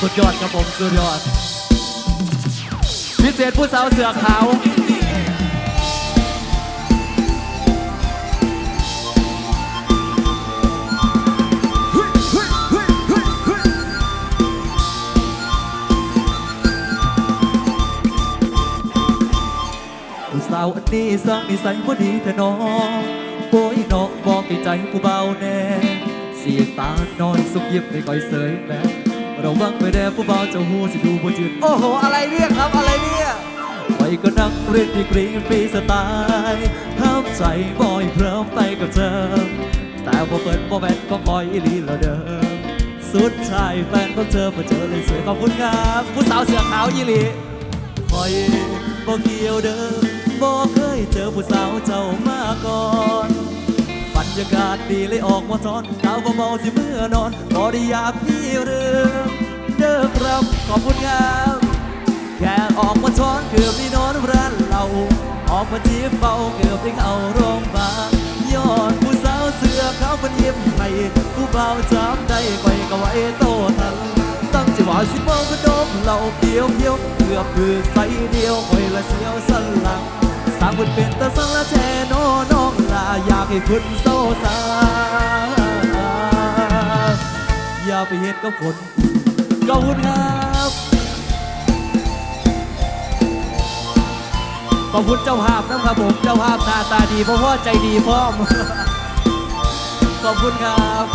สุดยอดครับผมสุดยอด พิเศษผู้สาวเสือขาวผู้สาวอันนี้สร้างนิสัยบ่ดีแต่น้องโอ้ยน้องบอกให้ใจผู้เบาแน่ เสียตาน้อยสุกยิบไม่ค่อยเสยแม่ ระวังไปแน่ผู้เบาเจ้าหูสิดูบ่จืดโอ้โห อะไรเนี่ยครับ อะไรเนี่ยไปก็นั่งเรียนดีกรีฟรีสไตล์ห้ามใจบ่อยเพลิมไปกับเธอ แต่พอเปิดโมแมนก็คอยอีหลีแล้วเดิม สุดท้ายแฟนของเธอมาเจอเลยสวยขอบคุณครับ ผู้สาวเสือขาวอีหลีคอยบ่เกี่ยวเด้อบ่เคยเจอผู้สาวเจ้ามาก่อนบรรยากาศดีเลยออกมาทอนดาวเบาๆสิเมื่อนอนบ่ได้อยากพี่เรื่อง เด้อครับ ขอบคุณครับ แค่ออกมาช้อนเกือบได้นอนร้านเรา ออกมาจีบเบาเกือบได้เข้าโรงพยาบาลยอดผู้สาวเสือเขาเป็นเยิ้มให้ผู้เบาจับได้ไปก็ไว้โตทันตั้งใจว่าสิมองกระดมเราเพียวเพียวเกือบคือใส่เดียวคอยละเสียวสันหลังสร้างบทเป็นตาสังละแทนอน้องลาอยากให้คุณโซซาอย่าไปเห็นกับคน ขอบคุณครับขอบคุณเจ้าภาพนะครับผมเจ้าภาพหน้าตาดีเพราะว่าใจดีพร้อมขอบคุณครับ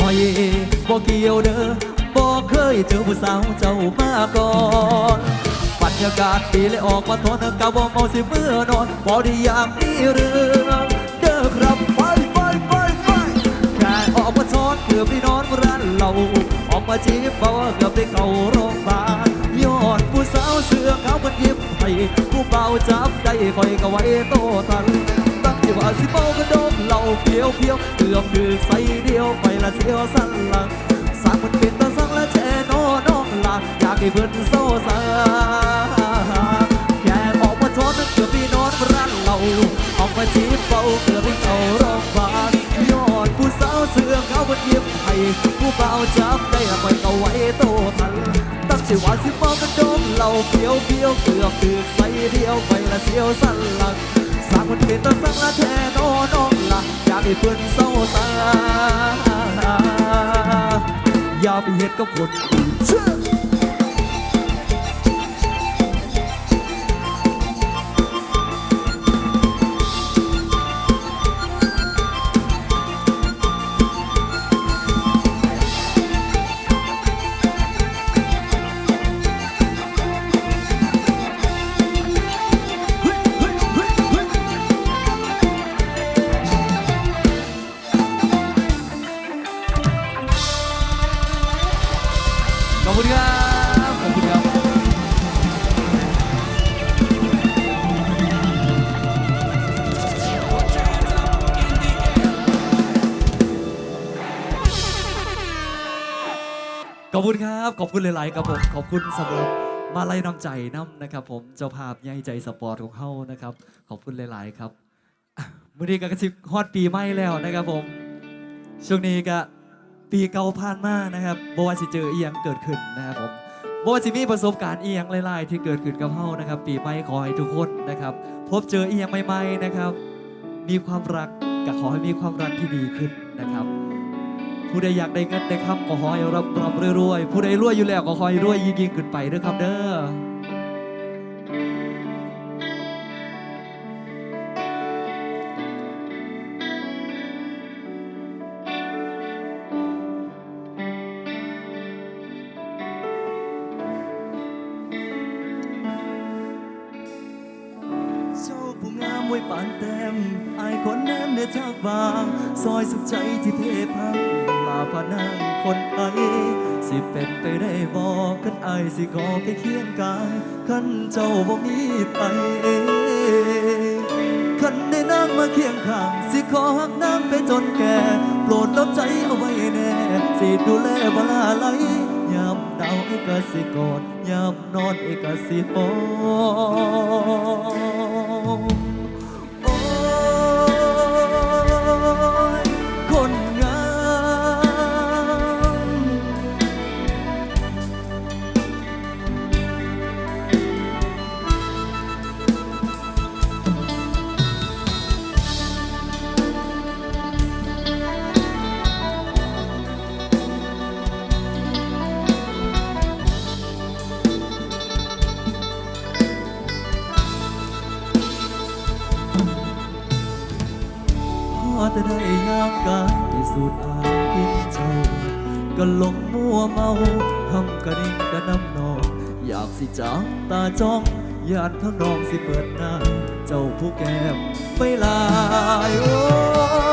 อ้ย บ่เกี่ยวเด้อบ่เคยเจอผู้สาวเจ้ามาก่อนบรรยากาศดีเลยออกมาทนกะบ่เมาสิเมื่อนอนบ่ได้อยากมีเรื่องเด้อครับไปไปไปไปแค่ออกมาทอนเกือบได้นอนร้านเราออกมาจีบเบาเกือบได้เข้าโรงพยาบาลยอดผู้สาวเสื้อขาวมันยิ้มให้ผู้เบาจับได้คอยก็ไว้โตทัน ตั้งที่ว่าสิเมาก็ดมเหล่าเพียวเพียวเกือบคือใส่เดียวไปละเสียวสั้นหลังสร้างมันเป็นตาสังและแจโนน้องลาอยากให้เพื่อนโซซาแค่ออกมาทอนเกือบพี่นอนร้านเราออกมาจีบเบาเกือบพี่เข้าโรงพยาบาลยอดผู้สาวเสื้อเขาวมันยิ้มให้ผู้เบาจับได้ไปก็ไว้โตทันตั้งใจว่าสิเมาก็ดมเหล่าเพียวเพียวเกือบคือใส่เดียวไปละเสียวสั้นหลังางคนเป็นตาสังละแทนอน้องละอยากให้เพื่อนเศร้าตาอย่าไปเหตุกับคนอื่น ขอบคุณครับ ขอบคุณหลาย ๆ ครับผม ขอบคุณสำหรับมาไลัยน้ำใจน้ำนะครับ ผม เจ้าภาพใหญ่ใจสปอร์ตของเขานะครับ ขอบคุณหลาย ๆ ครับมื่อนี้ก็กระชิบฮอดปีใหม่แล้วนะครับผม ช่วงนี้ก็ปีเก่าผ่านมานะครับบ่ว่าสิเจออีหยังเกิดขึ้นนะครับผมบ่ว่าสิมีประสบการณ์อีหยังหลาย ๆ ที่เกิดขึ้นกับเฮานะครับ ปีใหม่ขอให้ทุกคนนะครับ พบเจออีหยังใหม่ ๆ นะครับ มีความรักก็ขอให้มีความรักที่ดีขึ้นนะครับ ผู้ใดอยากได้เงินได้คำก็ขอให้รับรับรวยๆผู้ใดรวยอยู่แล้วก็ขอให้รวยยิ่งๆขึ้นไปด้อครับเด้อ สิขอแค่เคียงกายขันเจ้าบ่มีไปเองขันได้นั่งมาเคียงข้าง สิขอหักนางไปจนแก่ โปรดรับใจเอาไว้แน่ สิดูแลบลาไหลยามหนาวเอกสิกอดยามนอนเอกสิหอ สิจ้างตาจ้องยานทั้งนองสิเปิดหน้า เจ้าผู้แก้มไม่ลายโอ้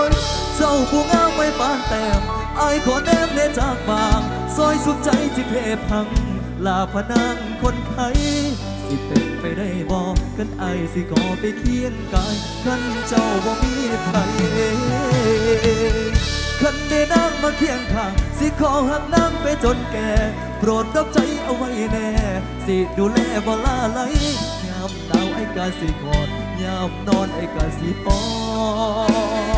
ยเจ้าผู้งามไม่ปานแต้มไอขอแนมเนจากบางซอยสุขใจที่เพพัง ลาพนังคนไทย สิเป็นไปได้บอกกันไอสิขอไปเคียงกายขันเจ้าบ่มีไผขันได้นั่งมาเคียงข้างสิขอหักนั่งไปจนแก่ โปรดรับใจเอาไว้แน่ สิดูแลบ่ลาไหลยามหนาวไอ้กาสิกอดยามนอนไอ้กาสิปอน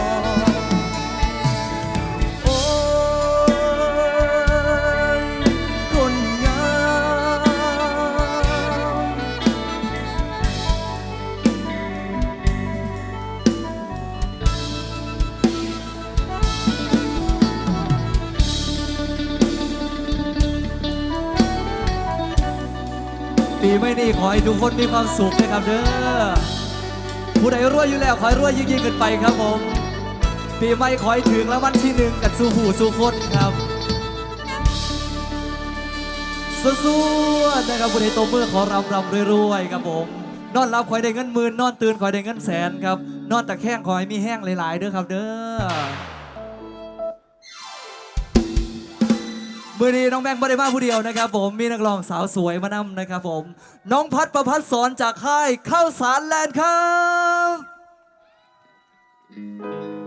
ขอให้ทุกคนมีความสุขนะครับเด้อผู้ใดรวยอยู่แล้วขอให้รวยยิ่งๆขึ้นไปครับผมปีใหม่ขอให้ถึงแล้ววันที่หนึ่งกันสู่หูสู่คนครับสู้ๆนะครับผู้ใดตบมือขอรำรำรวยๆครับผมนอนรับขอให้ได้เงินหมื่นนอนตื่นขอให้ได้เงินแสนครับนอนตะแคงขอให้มีแห้งหลายๆเด้อครับเด้อ มือนี้น้องแบงค์ไม่ได้มาผู้เดียวนะครับ ผมมีนักร้องสาวสวยมานำนะครับผม น้องพัดประพัดสอนจากค่ายเข้าสารแลนด์ครับ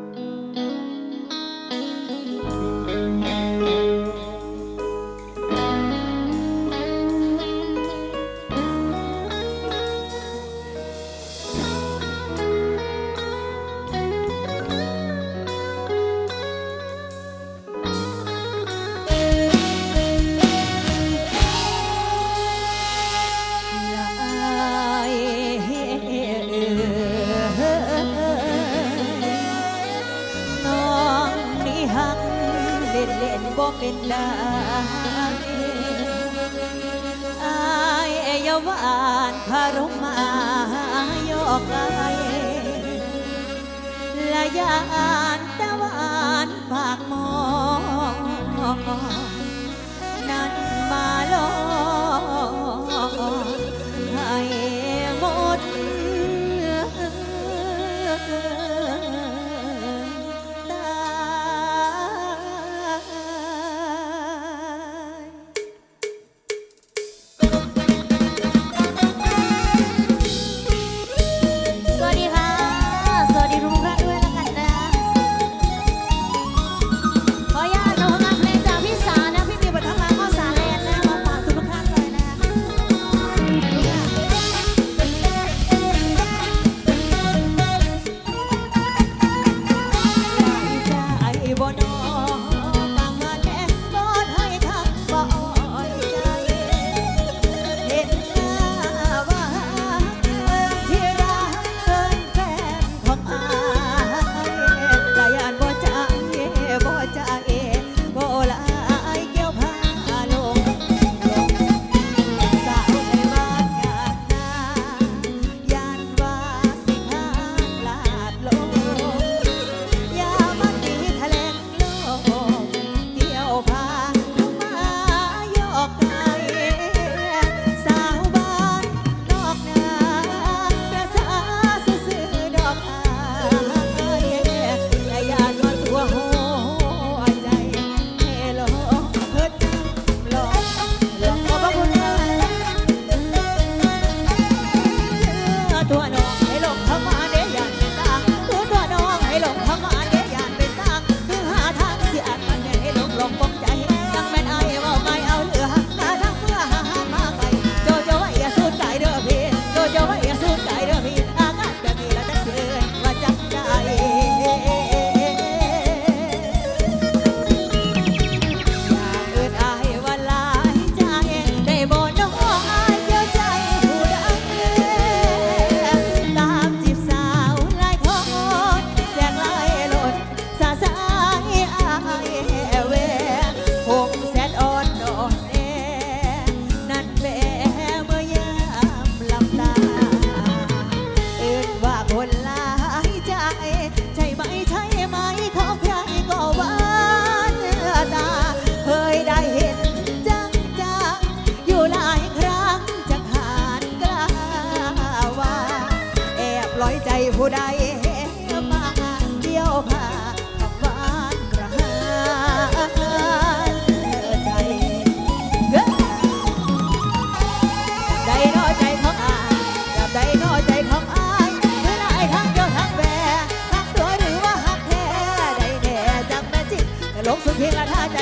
มายอกไกละยานตะวันปากมอง นั้นมาลอ ผู้ใดมาเดี่ยวพาขับวานกระหายใจใจน้อใจของอายกับใจน้อใจของอายเมื่อไรทั้งเดียทั้งแวทั้งตัวหรือว่าหักแท้ใดแน่จังแม่จิตหลงสุดเพียงละท่าใจ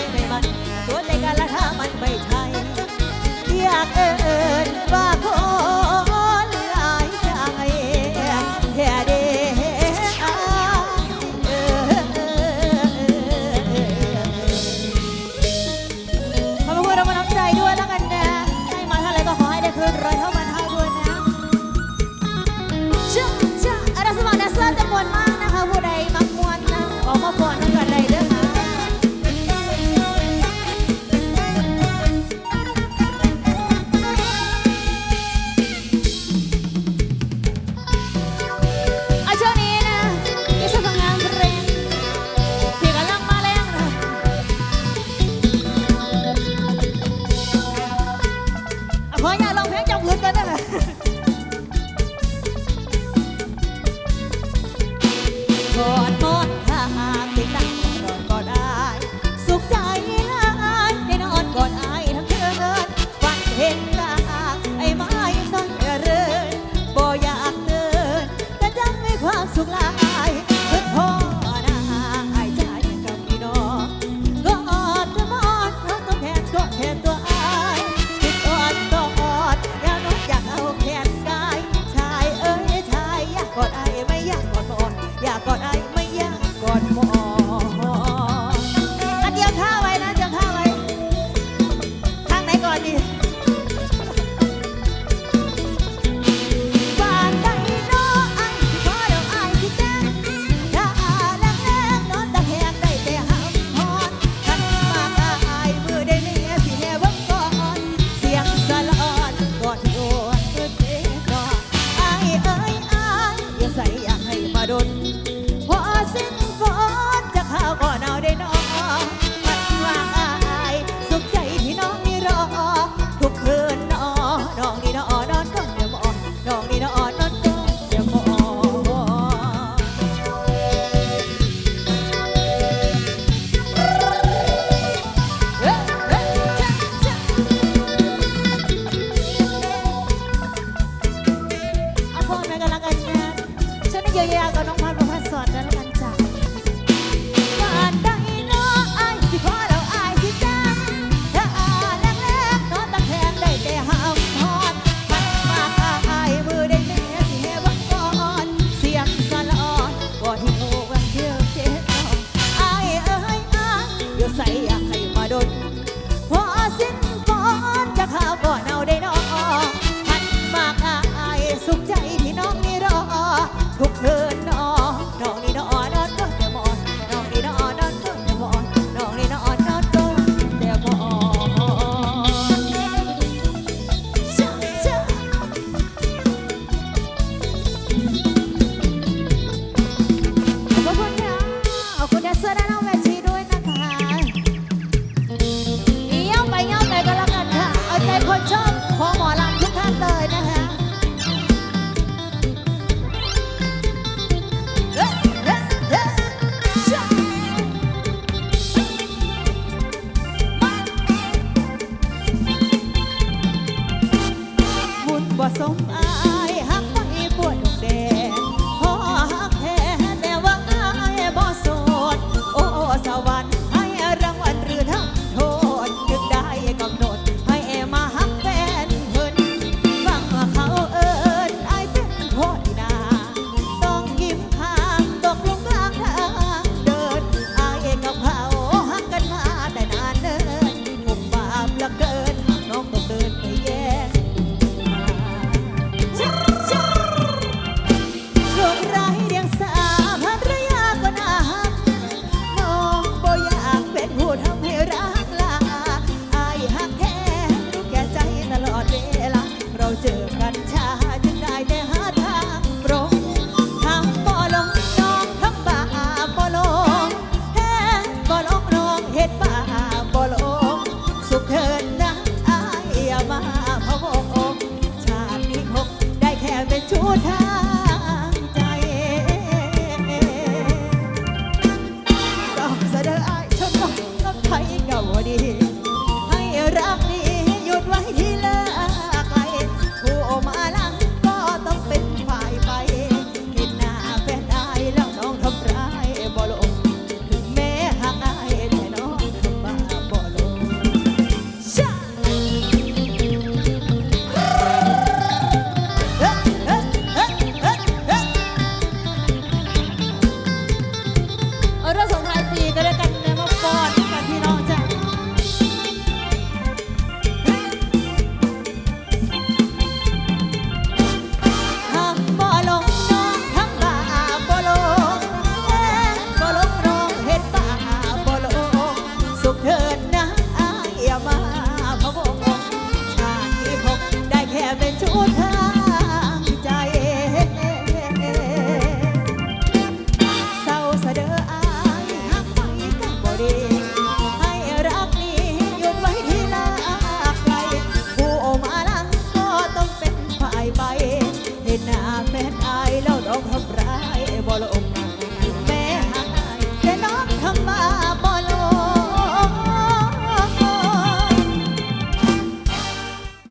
เป็นชุด